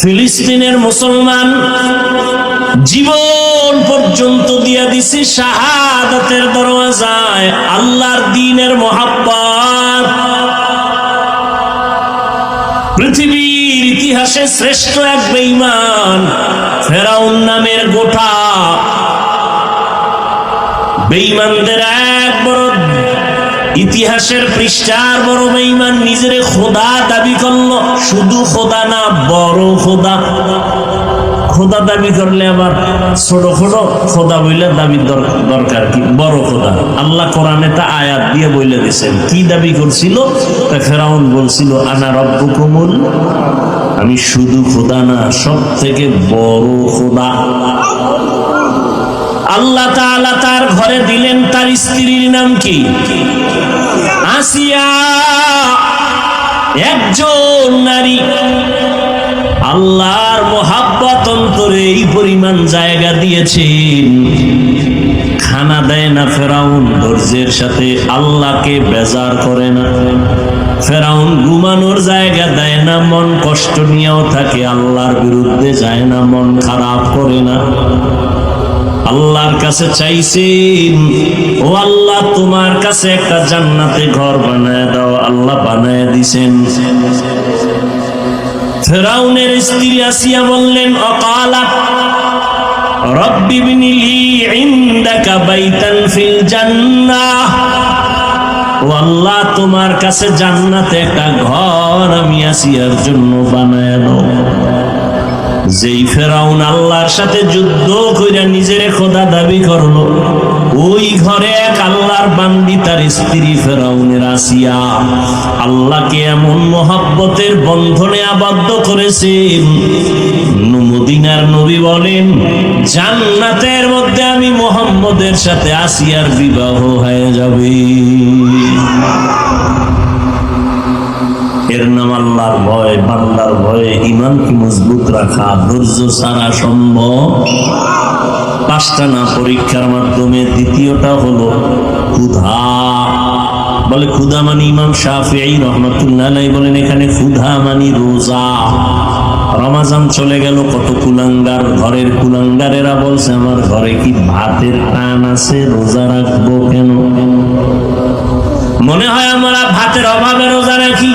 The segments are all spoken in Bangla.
ফিলিস্তিনের মুসলমান জীবন পর্যন্ত দিয়া দিছে শাহাদাতের দরওয়াজায়, আল্লাহর দিনের মহাব্বত। পৃথিবীর ইতিহাসে শ্রেষ্ঠ এক বেঈমান ফেরাউন নামের গোটা। বেঈমানদের এক বড় ইতিহাসের পৃষ্ঠার বড় বেঈমান নিজের খোদা দাবি করল, শুধু খোদা না, বড় খোদা। খোদা দাবি করলে আবার ছোট ছোট খোদা বইলে দর- দরকার কি? বড় খোদা। আল্লাহ কোরআনে তা আয়াত দিয়ে বইলে দিছেন কি দাবি করছিল? ফেরাউন বলছিল, আনা রব্বুকুমুল আমি শুধু খোদা না সব থেকে বড় খোদা। আল্লাহ তাআলা তার ঘরে দিলেন, তার স্ত্রীর নাম কি? আসিয়া। একজন নারী। আল্লাহর মোহাব্বত অন্তরে এই পরিমাণ জায়গা দিয়েছেন খানা দেয় না ফেরাউন, ধৈর্যের সাথে আল্লাহকে বেজার করে না। ফেরাউন ঘুমানোর জায়গা দেয় না, মন কষ্ট নিয়েও থাকে, আল্লাহর বিরুদ্ধে যায় না, মন খারাপ করে না। আল্লাহর কাছে চাইছেন, ও আল্লাহ তোমার কাছে একটা জান্নাতে ঘর বানায় দাও, আল্লাহ বানায় দিছেন। ফেরাউনের স্ত্রী আসিয়া বললেন, অকালা, রব্বি বিনিলি ইনদাকা বাইতান ফিল জান্নাহ। আল্লাহ তোমার কাছে জান্নাতে একটা ঘর আমি আসিয়ার জন্য বানায় দাও। যেই ফেরাউন আল্লাহর সাথে যুদ্ধ কইরা নিজের খোদা দাবি করল, ওই ঘরে এক আল্লাহর বান্দি তার স্ত্রী ফেরাউনের আসিয়া আল্লাহকে এমন মহাব্বতের বন্ধনে আবদ্ধ করেছে। মদিনার নবী বলেন, জান্নাতের মধ্যে আমি মোহাম্মদের সাথে আসিয়ার বিবাহ হয়ে যাবে। এর নাম আল্লাহর ভয়, বান্দার ভয়ে ইমানকে মজবুত রাখা, ধৈর্য সারা সম্ভব। পাঁচটা না, পরীক্ষার মাধ্যমে। দ্বিতীয়টা হলো ক্ষুধা। বলে ক্ষুধা মানি ইমাম শাফিঈ রহমাতুল্লাহ আলাইহি বলেন, এখানে ক্ষুধা মানি রোজা। রমাজান চলে গেল, কত কুলাঙ্গার, ঘরের কুলাঙ্গারেরা বলছে, আমার ঘরে কি ভাতের টান আছে? রোজা রাখব কেন? মনে হয় আমরা ভাতের অভাবে রোজা রাখি।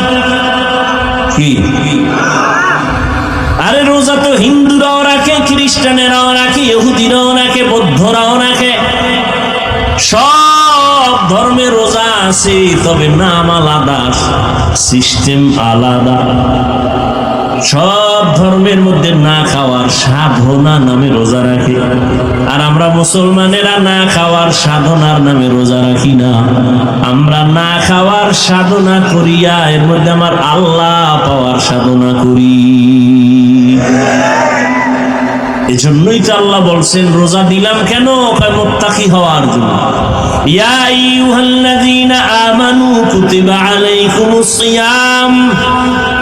আরে রোজা তো হিন্দুরাও রাখে, খ্রিস্টানেরাও রাখে, ইহুদিরাও রাখে, বৌদ্ধরাও রাখে। সব ধর্মে রোজা আছে, তবে নাম আলাদা সিস্টেম আলাদা। সব ধর্মের মধ্যে না খাওয়ার সাধনা নামে রোজা রাখে। আর আমরা মুসলমানেরা না খাওয়ার সাধনার নামে রোজা রাখি না। আমরা না খাওয়ার সাধনা করিয়া এর মধ্যে আমার আল্লাহ পাওয়ার সাধনা করি। এজন্যই তো আল্লাহ বলছেন, রোজা দিলাম কেন? মুত্তাকি হওয়ার জন্য। ইয়া আমানু কুতিবা আলাইকুমুস সিয়াম।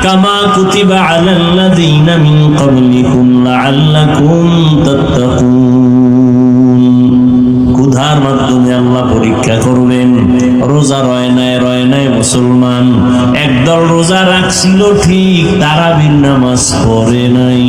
কামা কুতিবা আলাল্লাযীনা মিন ক্বাবলিকুম লাআল্লাকুম তাত্তাকুন। ক্ষুধার মাধ্যমে আল্লাহ পরীক্ষা করবেন। রোজা রয় নাই রয় নাই মুসলমান। একদল রোজা রাখছিল, ঠিক তারাবির নামাজ পড়ে নাই।